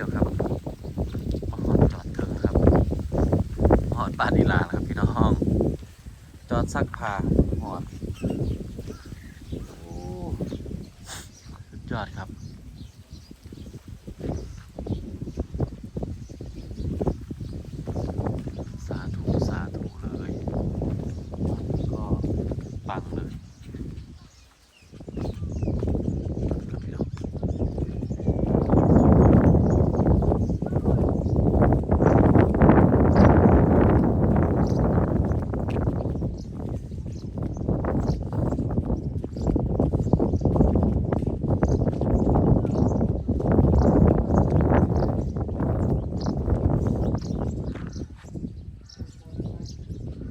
ชียวครับมาหอดจอดเถิงครับหอดบ้านอีลานครับพี่น้องจอดซักผ้าหอดโอ้สุดยอดครับ สาธุสาธุเลย ก็ปังเลยครับพี่น้อง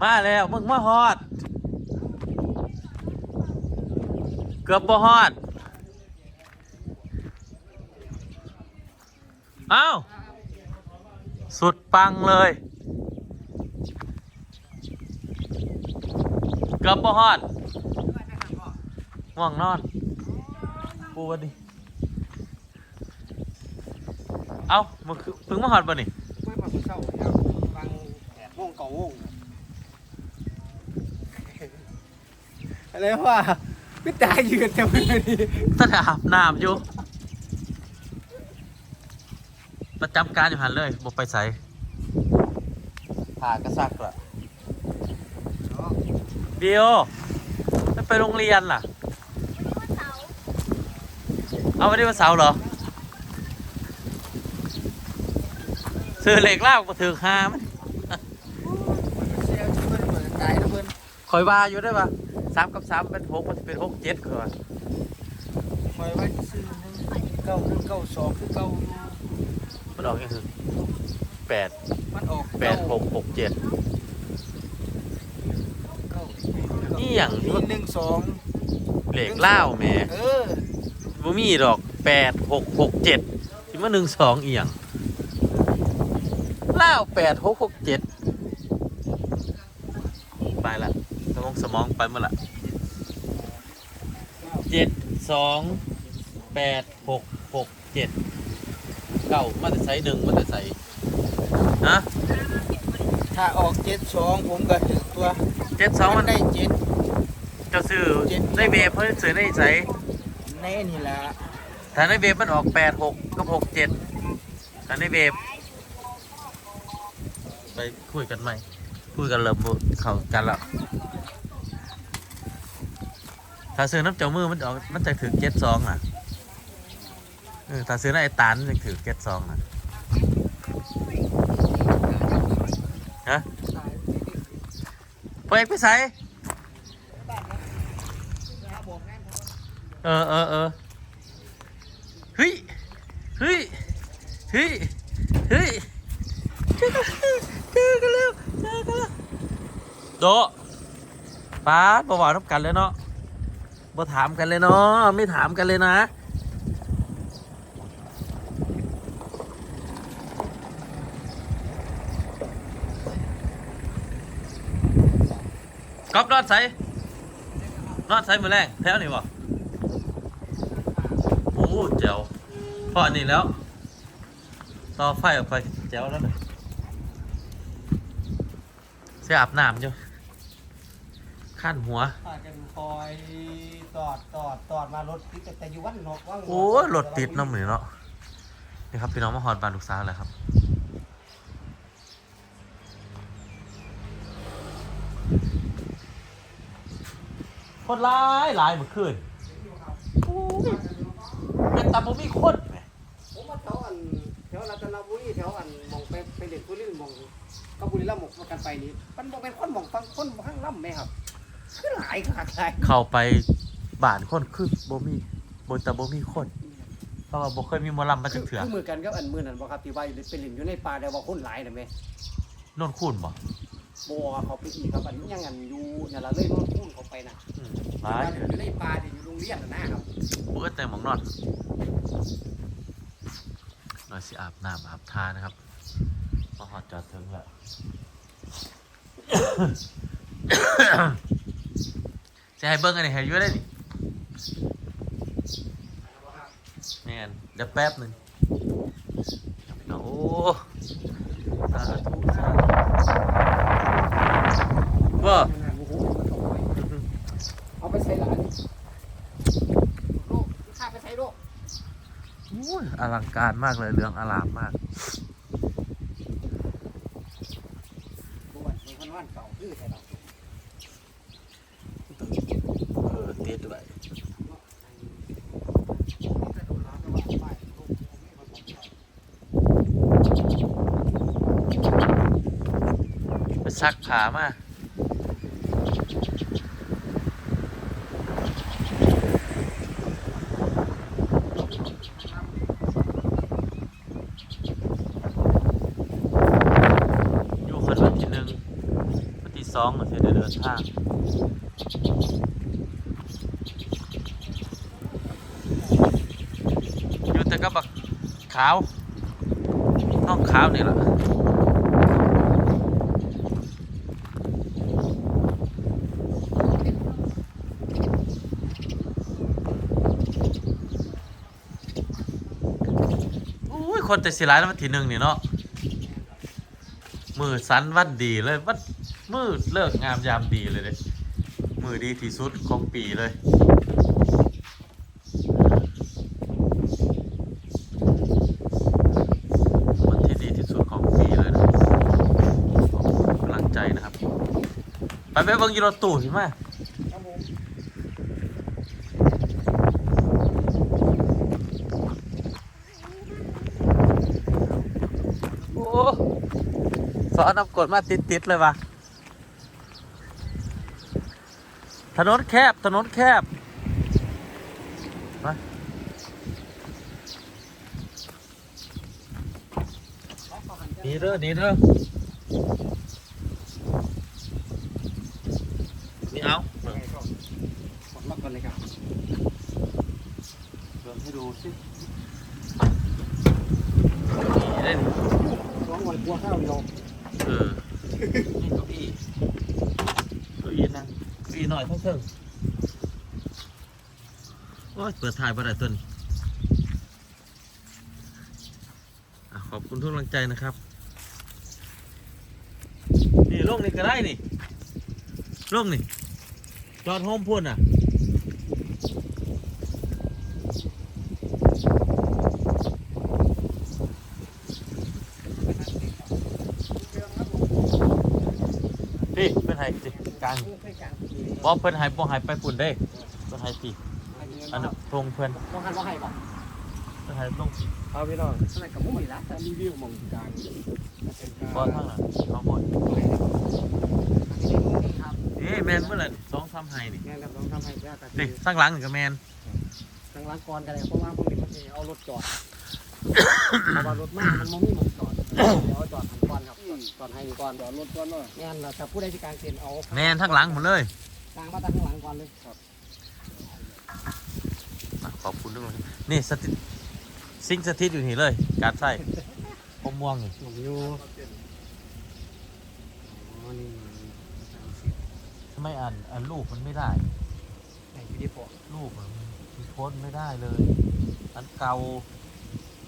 มาแล้วมึงมาฮอด เกือบบ่ฮอด เอ้า สุดปังเลย เกือบบ่ฮอดง่วงนอน ปูวันดิเอ้ามึงเพิ่งมาฮอดบ่ะนี่ไม่มาเช้าบฟังแปดโมงเก้าโมง อะไรว่าพี่ตายยืนแต่วันนี้ตั้งแต่อาบน้ำอยู่ประจำการอยู่หันเลยบ่ไปใส่ผ่ากระซักละเดียวไม่ไปโรงเรียนล่ะ เอาไม่ได้วันเสาร์เหรอ ซื้อเหล็กลากมาถือห้ามันเสียชีวิตเหมือนตายนะเพื่อนคอยว่าอยู่ได้ปะ สามกับสามเป็นหกมันจะเป็นหกเจ็ดคือว่าคอยไว้ซื้อหนึ่งเก้าหนึ่งเก้าสองคือเก้าอยู่มันออกยังคือแปดมันออกแปดหกหกเจ็ดเก้านี่อย่างที่ว่าหนึ่งสองเหล็กเล่าวแหม่เออบ่มีดอกแปดหกหกเจ็ดที่มาหนึ่งสองเอียงเล่าวแปดหกหกเจ็ดไปละส มองสมองไปเมื่อละเจ็ดสองแปดหกหกเจ็ดเก้ามาแต่ใส่หนึ่งมาแต่ใส่ฮะถ้าออกเจ็ดสองผมก็ถือตัวเจ็ดสองมันได้เจ็ดเจะซื้อเจ็ดในเวฟเพิ่นซื้อในใส่แน่นี่แหละถ้าในเวฟมันออกแปดหกกับหกเจ็ดถ้าในเวฟไปคุยกันไหมคุยกันเริ่มบ่เข้ากันแล้ว ถ้าซื้อน้ำเจ้ามือมันออกมันจะถึงเจ็ดสองอะเออถ้าซื้อในไอ้ตานมันจะถึงเจ็ดสองอะฮะไปไปใส่เออเออเออเฮ้ยเฮ้ยเฮ้ยเฮ้ยเจอกันแล้วเจอกันแล้วโดป้าบ่าวทับกันเลยเนาะ บ่ถามกันเลยเนาะไม่ถามกันเลยนะ ก๊อฟนอนใส่นอนใส่มือแรงแถวนี่บ่โอ้เจ๋วพออันนี้แล้ว ต่อไฟออกไปเจ๋วแล้วนะเสียอาบน้ำอยู่ ขั้นหัว พากันคอยตอดตอดตอดมารถติดแต่อยู่วันนอกว่างโอ้ยรถติดเน้ำหมือเนาะนี่ครับพี่น้องมาฮอดบานลูกสาวแล้วครับ คนร้ายหลายเมื่อคืนโอ้ยเป็นตาบ่มีคนแหมผมว่าแถวอันแถวรัตนบุรีแถวอันมองไปไปเด็กบุรีมองกับบุรีรัมย์มองกันไปนี่มันมองเป็นคนมองฟังคนมองข้างล่ำไหมครับ คือหลายขนาดหลายเข้าไปบ้านคนคือบ่มีบ่แต่บ่มีคน เพราะว่าบ่เคยมีหมอลำมาคืจัอกเถื่อคือมือกันกับอันมือนั่นบ่ครับที่ว่าอยู่ในเป็นหลินอยู่ในป่าแต่ว่าคนหลายน่ะแม่นนคูนบ่บ่เขาไปอีกครับอันนี้ยังอันอยู่นั่นล่ะเลยโน่นพุ่นเขาไปน่ะอืมหลายอยู่ในป่าที่อยู่โรงเรียนน่ะนะครับบ่เอิ้นแต่หมองนอนหน่อยสิอาบน้ำอาบทานะครับมาฮอดจอดถึงแล้ว จะให้เบิ่งอันนี้ให้อยู่ได้นี่แม่นเดี๋ยวแป๊บหนึงโอ้สาธุสาธุว่าโอ้โหมันถอยเอาไปใส่หลานโลกข้าไปใส่โลกโอ้ยอลังการมากเลยเรื่องอลามมากบวนเป็นวันเก่าคือใส่เรา เออเตี้ยด้วยไป ซักผ้ามาอยู่คนวันที่หนึ่งวันที่สองเราจะเดินทางอยู่แต่ก็บักขาวน้องขาวนี่แหละ คนแต่สิร้ายแล้ววันที่หนึ่งนี่เนาะมือสันวันดีเลยวันมือเลิกงามยามดีเลยเลยมือดีที่สุดของปีเลยวันที่ดีที่สุดของปีเลยนะขอบคุณกำลังใจนะครับ ไปไปเบิ่งยูโรตู่ใช่ไหมรับผม โอ้ส อนน้ำกดมาติดติดๆเลยวะถนนแคบ ถนนแคบมาหนีเด้อหนีเด้อนี่เอากดล็อกกันเลยครับเดินให้ดูสินี่เล่นสองวันกลัวข้าวเดียวเออนี่เก้าอี้เก้าอี้นั่งเก้าอี้หน่อยเท่าเท่งโอ้ยเปิดถ่ายบ่ได้ต้นอะขอบคุณทุกกำลังใจนะครับ นี่ลงนี่ก็ได้นี่ลงนี่จอดโฮมพูนอะ พี่เพิ่น ให้สิกลางบ่เพิ่นให้บ่ให้ไปปุ่นเด้เพิ่นให้พี่อันนั้นทงเพิ่นต้องหันว่าให้ป่ะเพิ่นให้ลงเอาพี่น้องอะไรกับมุ้ยละแต่รีวิวมองกลางบ่ทางนั้นเอาหมดครับนี่แม่นเมื่อไหร่สองทำให้นี่งานกับน้องทำให้ยากกันนี่ข้างหลังนี่ก็แม่นทางร้านก่อนกันเลยเพราะว่าพวกนี้มันจะเอารถจอดเพราะว่ารถมากมันมองไม่หมดจอด เดี๋ยวจอดทางก่อนครับจอดให้ก่อนจอดรถก่อนเนาะงานเราจะผู้ใดที่กลางเต็นท์เอาแม่นทางหลังหมดเลย กลางมาตั้งข้างหลังก่อนเลยครับอะขอบคุณทุกคนนี่สถิตซิงค์สถิตอยู่นี่เลย การใส่ผมม่วงนี่ผมอยู่อ๋อนี่ทำไมอ่านอ่านรูปมันไม่ได้ในวิดีโอรูปมันมันโพสต์ไม่ได้เลย อันเก่า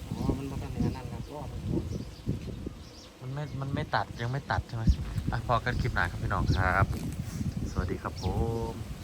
อ๋อมันมาตั้งในนั้นครับรอบ มันไม่ มันไม่ตัดยังไม่ตัดใช่ไหมอะพอกันคลิปหน้าครับพี่น้องครับ สวัสดีครับผม